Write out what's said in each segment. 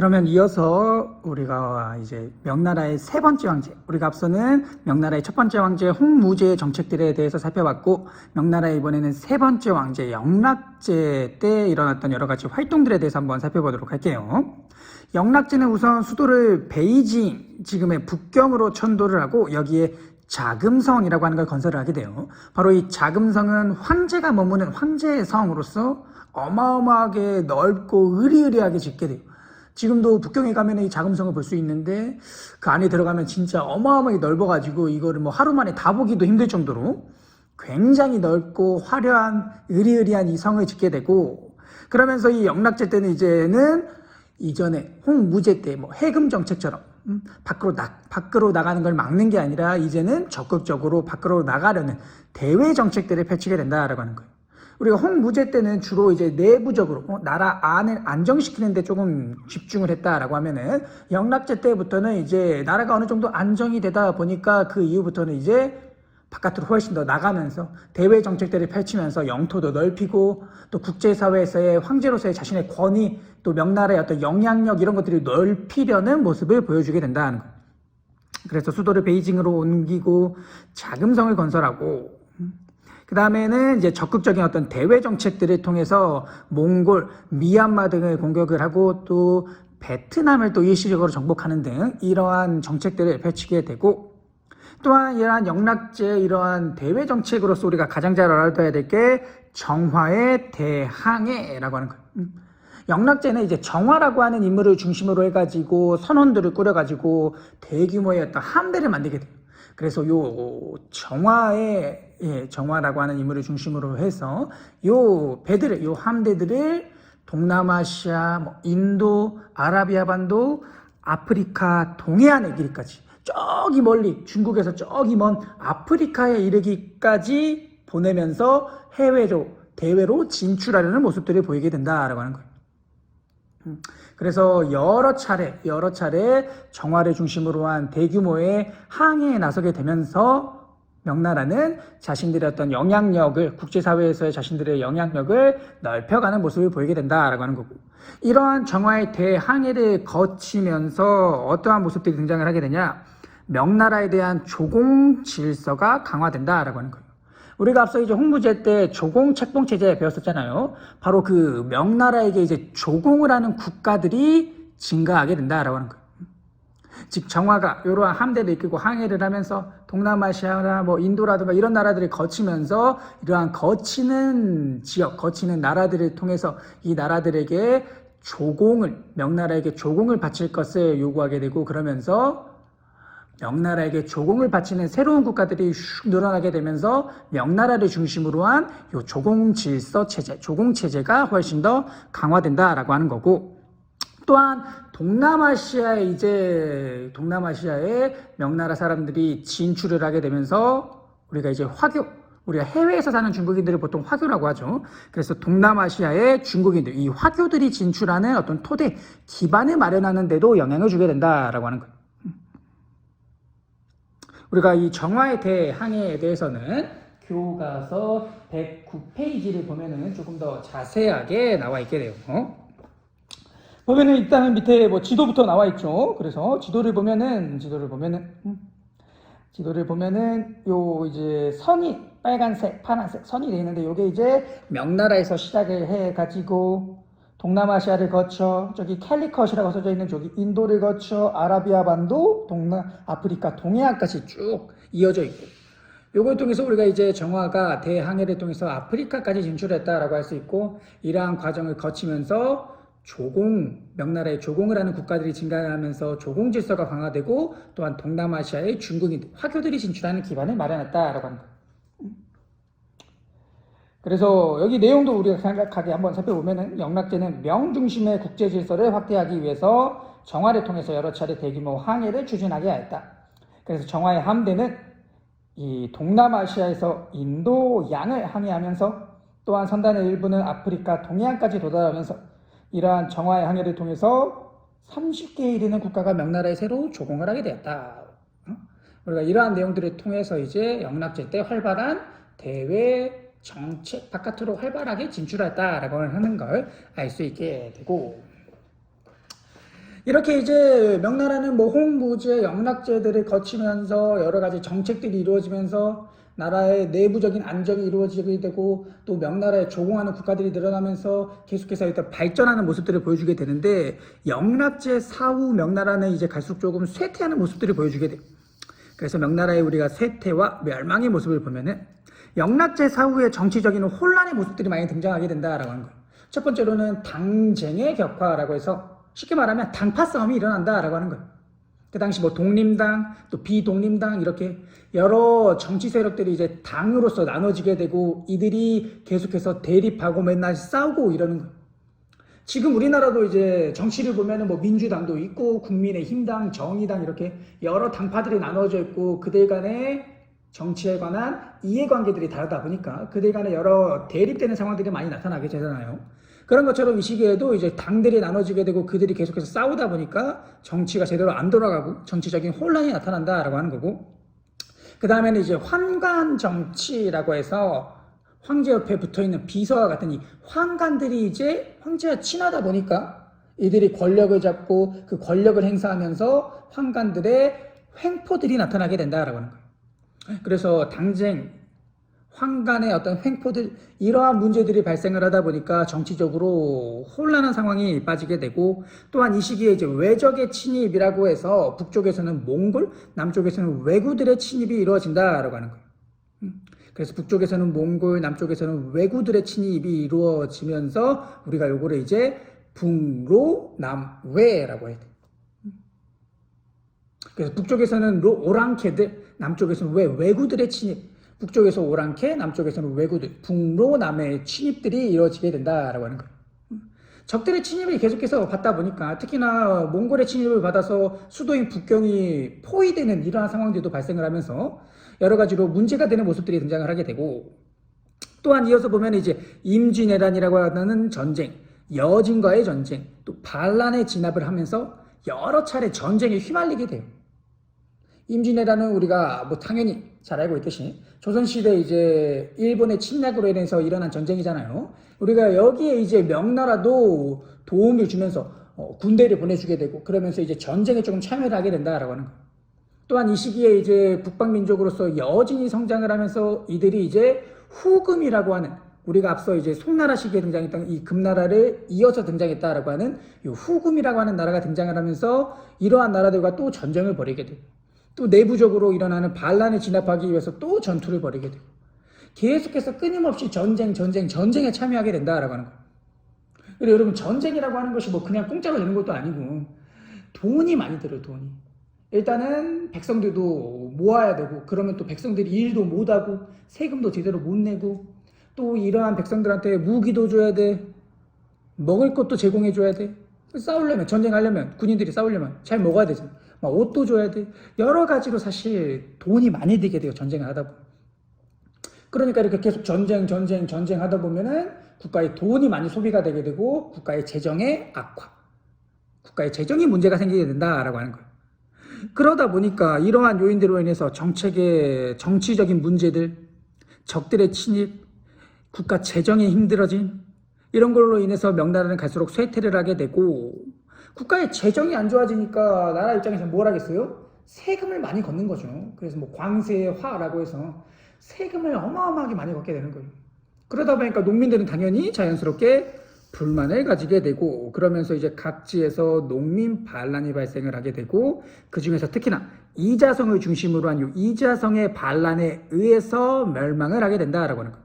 그러면 이어서 우리가 이제 명나라의 세 번째 황제, 우리가 앞서는 명나라의 첫 번째 황제 홍무제의 정책들에 대해서 살펴봤고, 명나라의 이번에는 세 번째 황제 영락제 때 일어났던 여러 가지 활동들에 대해서 한번 살펴보도록 할게요. 영락제는 우선 수도를 베이징, 지금의 북경으로 천도를 하고, 여기에 자금성이라고 하는 걸 건설을 하게 돼요. 바로 이 자금성은 황제가 머무는 황제의 성으로서 어마어마하게 넓고 으리으리하게 짓게 돼요. 지금도 북경에 가면 이 자금성을 볼 수 있는데 그 안에 들어가면 진짜 어마어마하게 넓어가지고 이거를 뭐 하루 만에 다 보기도 힘들 정도로 굉장히 넓고 화려한 으리으리한 이 성을 짓게 되고 그러면서 이 영락제 때는 이제는 이전에 홍무제 때 뭐 해금 정책처럼 음, 밖으로 나 밖으로 나가는 걸 막는 게 아니라 이제는 적극적으로 밖으로 나가려는 대외 정책들을 펼치게 된다라고 하는 거예요. 우리가 홍무제 때는 주로 이제 내부적으로 어, 나라 안을 안정시키는 데 조금 집중을 했다라고 하면은 영락제 때부터는 이제 나라가 어느 정도 안정이 되다 보니까 그 이후부터는 이제 바깥으로 훨씬 더 나가면서 대외 정책들을 펼치면서 영토도 넓히고 또 국제사회에서의 황제로서의 자신의 권위 또 명나라의 어떤 영향력 이런 것들을 넓히려는 모습을 보여주게 된다는 거예요. 그래서 수도를 베이징으로 옮기고 자금성을 건설하고 그 다음에는 이제 적극적인 어떤 대외 정책들을 통해서 몽골, 미얀마 등을 공격을 하고 또 베트남을 또 일시적으로 정복하는 등 이러한 정책들을 펼치게 되고 또한 이러한 영락제 이러한 대외 정책으로서 우리가 가장 잘 알아둬야 될 게 정화의 대항해라고 하는 거예요. 음. 영락제는 이제 정화라고 하는 인물을 중심으로 해가지고 선원들을 꾸려가지고 대규모의 어떤 함대를 만들게 돼요. 그래서 요 정화의 예, 정화라고 하는 인물을 중심으로 해서 요 배들을 요 함대들을 동남아시아, 뭐 인도, 아라비아 반도, 아프리카 동해안에 이르기까지 저기 멀리 중국에서 저기 먼 아프리카에 이르기까지 보내면서 해외로 대외로 진출하려는 모습들을 보이게 된다라고 하는 거예요. 음, 그래서 여러 차례, 여러 차례 정화를 중심으로 한 대규모의 항해에 나서게 되면서 명나라는 자신들의 어떤 영향력을, 국제사회에서의 자신들의 영향력을 넓혀가는 모습을 보이게 된다라고 하는 거고. 이러한 정화의 대항해를 거치면서 어떠한 모습들이 등장을 하게 되냐? 명나라에 대한 조공 질서가 강화된다라고 하는 거예요. 우리가 앞서 이제 홍무제 때 조공 책봉 체제 배웠었잖아요. 바로 그 명나라에게 이제 조공을 하는 국가들이 증가하게 된다라고 하는 거예요. 즉 정화가 이러한 함대를 이끌고 항해를 하면서 동남아시아나 뭐 인도라든가 이런 나라들을 거치면서 이러한 거치는 지역, 거치는 나라들을 통해서 이 나라들에게 조공을 명나라에게 조공을 바칠 것을 요구하게 되고 그러면서 명나라에게 조공을 바치는 새로운 국가들이 슉 늘어나게 되면서 명나라를 중심으로 한 요 조공 질서 체제, 조공 체제가 훨씬 더 강화된다라고 하는 거고 또한 동남아시아에 이제 동남아시아에 명나라 사람들이 진출을 하게 되면서 우리가 이제 화교 우리가 해외에서 사는 중국인들을 보통 화교라고 하죠. 그래서 동남아시아의 중국인들, 이 화교들이 진출하는 어떤 토대, 기반을 마련하는 데도 영향을 주게 된다라고 하는 거예요. 우리가 이 정화의 대항해에 대해서는 교과서 109페이지를 보면은 조금 더 자세하게 나와 있게 돼요. 어? 보면은 일단은 밑에 뭐 지도부터 나와 있죠. 그래서 지도를 보면은 지도를 보면은 음, 지도를 보면은 요 이제 선이 빨간색, 파란색 선이 돼 있는데 요게 이제 명나라에서 시작을 해 가지고 동남아시아를 거쳐 저기 캘리컷이라고 써져 있는 저기 인도를 거쳐 아라비아 반도, 동남 아프리카 동해안까지 쭉 이어져 있고 요걸 통해서 우리가 이제 정화가 대항해를 통해서 아프리카까지 진출했다라고 할 수 있고 이러한 과정을 거치면서 조공 명나라의 조공을 하는 국가들이 증가하면서 조공 질서가 강화되고 또한 동남아시아의 중국인 화교들이 진출하는 기반을 마련했다라고 거예요. 그래서 여기 내용도 우리가 생각하게 한번 살펴보면은 영락제는 명 중심의 국제 질서를 확대하기 위해서 정화를 통해서 여러 차례 대규모 항해를 추진하게 하였다. 그래서 정화의 함대는 이 동남아시아에서 인도 양을 항해하면서 또한 선단의 일부는 아프리카 동해안까지 도달하면서 이러한 정화의 항해를 통해서 30개에 이르는 국가가 명나라에 새로 조공을 하게 되었다. 어? 우리가 이러한 내용들을 통해서 이제 영락제 때 활발한 대외 정책 바깥으로 활발하게 진출했다라고 하는 걸 알 수 있게 되고 이렇게 이제 명나라는 뭐 홍무제, 영락제들을 거치면서 여러 가지 정책들이 이루어지면서 나라의 내부적인 안정이 이루어지게 되고 또 명나라에 조공하는 국가들이 늘어나면서 계속해서 일단 발전하는 모습들을 보여주게 되는데 영락제 사후 명나라는 이제 갈수록 조금 쇠퇴하는 모습들을 보여주게 돼요. 그래서 명나라의 우리가 쇠퇴와 멸망의 모습을 보면은 영락제 사후에 정치적인 혼란의 모습들이 많이 등장하게 된다라고 하는 거예요. 첫 번째로는 당쟁의 격화라고 해서 쉽게 말하면 당파 싸움이 일어난다라고 하는 거예요. 그 당시 뭐 독림당 또 비독림당 이렇게 여러 정치 세력들이 이제 당으로서 나눠지게 되고 이들이 계속해서 대립하고 맨날 싸우고 이러는 거예요. 지금 우리나라도 이제 정치를 보면은 뭐 민주당도 있고 국민의힘당, 정의당 이렇게 여러 당파들이 나눠져 있고 그들 간의 정치에 관한 이해관계들이 다르다 보니까 그들 간에 여러 대립되는 상황들이 많이 나타나게 되잖아요. 그런 것처럼 이 시기에도 이제 당들이 나눠지게 되고 그들이 계속해서 싸우다 보니까 정치가 제대로 안 돌아가고 정치적인 혼란이 나타난다라고 하는 거고 그 다음에는 이제 환관 정치라고 해서 황제 옆에 붙어 있는 비서와 같은 이 환관들이 이제 황제와 친하다 보니까 이들이 권력을 잡고 그 권력을 행사하면서 환관들의 횡포들이 나타나게 된다라고 하는 거예요. 그래서 당쟁, 황간의 어떤 횡포들 이러한 문제들이 발생을 하다 보니까 정치적으로 혼란한 상황이 빠지게 되고 또한 이 시기에 이제 외적의 침입이라고 해서 북쪽에서는 몽골, 남쪽에서는 왜구들의 침입이 이루어진다라고 하는 거예요. 음. 그래서 북쪽에서는 몽골, 남쪽에서는 왜구들의 침입이 이루어지면서 우리가 요거를 이제 북로, 남외라고 해야 돼. 그래서 북쪽에서는 로, 오랑캐들, 남쪽에서는 왜 왜구들의 침입, 북쪽에서 오랑캐, 남쪽에서는 왜구들, 북로, 남의 침입들이 이루어지게 된다라고 하는 거예요. 적들의 침입을 계속해서 받다 보니까 특히나 몽골의 침입을 받아서 수도인 북경이 포위되는 이러한 상황들도 발생을 하면서 여러 가지로 문제가 되는 모습들이 등장을 하게 되고 또한 이어서 보면 이제 임진왜란이라고 하는 전쟁, 여진과의 전쟁, 또 반란의 진압을 하면서 여러 차례 전쟁에 휘말리게 돼요. 임진왜란은 우리가 뭐 당연히 잘 알고 있듯이 조선시대 이제 일본의 침략으로 인해서 일어난 전쟁이잖아요. 우리가 여기에 이제 명나라도 도움을 주면서 어, 군대를 보내주게 되고 그러면서 이제 전쟁에 조금 참여를 하게 된다라고 하는 거. 또한 이 시기에 이제 북방민족으로서 여진이 성장을 하면서 이들이 이제 후금이라고 하는 우리가 앞서 이제 송나라 시기에 등장했던 이 금나라를 이어서 등장했다라고 하는 이 후금이라고 하는 나라가 등장을 하면서 이러한 나라들과 또 전쟁을 벌이게 되고 또 내부적으로 일어나는 반란을 진압하기 위해서 또 전투를 벌이게 되고 계속해서 끊임없이 전쟁, 전쟁, 전쟁에 참여하게 된다라고 하는 거예요. 여러분 전쟁이라고 하는 것이 뭐 그냥 공짜로 되는 것도 아니고 돈이 많이 들어요, 돈이. 일단은 백성들도 모아야 되고 그러면 또 백성들이 일도 못하고 세금도 제대로 못 내고 또 이러한 백성들한테 무기도 줘야 돼 먹을 것도 제공해 줘야 돼 싸우려면 전쟁하려면 군인들이 싸우려면 잘 먹어야 되잖아 막 옷도 줘야 돼. 여러 가지로 사실 돈이 많이 들게 돼요 전쟁을 하다 보면. 그러니까 이렇게 계속 전쟁 전쟁 전쟁 하다 보면은 국가의 돈이 많이 소비가 되게 되고 국가의 재정의 악화. 국가의 재정이 문제가 생기게 된다라고 하는 거예요. 그러다 보니까 이러한 요인들로 인해서 정책의 정치적인 문제들, 적들의 침입, 국가 재정이 힘들어진 이런 걸로 인해서 명나라는 갈수록 쇠퇴를 하게 되고 국가의 재정이 안 좋아지니까 나라 입장에서 뭘 하겠어요? 세금을 많이 걷는 거죠. 그래서 뭐 광세화라고 해서 세금을 어마어마하게 많이 걷게 되는 거예요. 그러다 보니까 농민들은 당연히 자연스럽게 불만을 가지게 되고 그러면서 이제 각지에서 농민 반란이 발생을 하게 되고 그 중에서 특히나 이자성을 중심으로 한요 이자성의 반란에 의해서 멸망을 하게 된다라고 하는 거.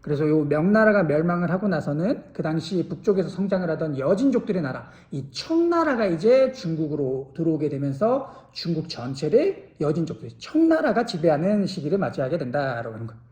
그래서 요 명나라가 멸망을 하고 나서는 그 당시 북쪽에서 성장을 하던 여진족들의 나라 이 청나라가 이제 중국으로 들어오게 되면서 중국 전체를 여진족들 청나라가 지배하는 시기를 맞이하게 된다라고 하는 거예요.